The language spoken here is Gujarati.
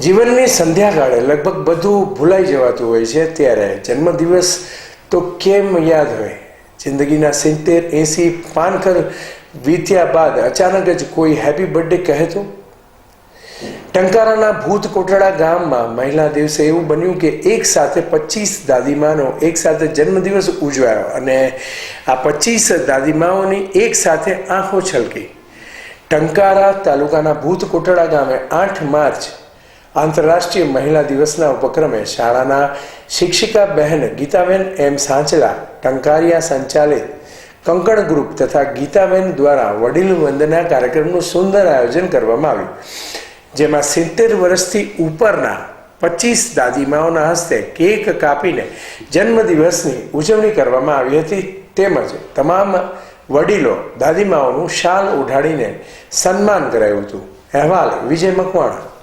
જીવનની સંધ્યાકાળે લગભગ બધું ભૂલાઈ જવાતું હોય છે ત્યારે જન્મદિવસ તો કેમ યાદ હોય? જિંદગીના સિત્તેર એંસી પાનખર વીત્યા બાદ અચાનક જ કોઈ હેપી બર્થડે કહે તો? ટંકારાના ભૂત કોટડા ગામમાં મહિલા દિવસે એવું બન્યું કે એક સાથે પચીસ દાદીમાનો એક સાથે જન્મદિવસ ઉજવાયો અને આ પચીસ દાદીમાઓની એક સાથે આંખો છલકી. ટંકારા તાલુકાના ભૂત કોટડા ગામે આઠ માર્ચ આંતરરાષ્ટ્રીય મહિલા દિવસના ઉપક્રમે શાળાના શિક્ષિકા બહેન ગીતાબેન એમ સાંચલા ટંકારિયા સંચાલિત કંકણ ગ્રુપ તથા ગીતાબેન દ્વારા વડીલ વંદના કાર્યક્રમનું સુંદર આયોજન કરવામાં આવ્યું. જેમાં સિત્તેર વર્ષથી ઉપરના પચીસ દાદીમાઓના હસ્તે કેક કાપીને જન્મદિવસની ઉજવણી કરવામાં આવી હતી. તેમજ તમામ વડીલો દાદીમાઓનું શાલ ઉઢાડીને સન્માન કરાયું હતું. અહેવાલ વિજય મકવાણા.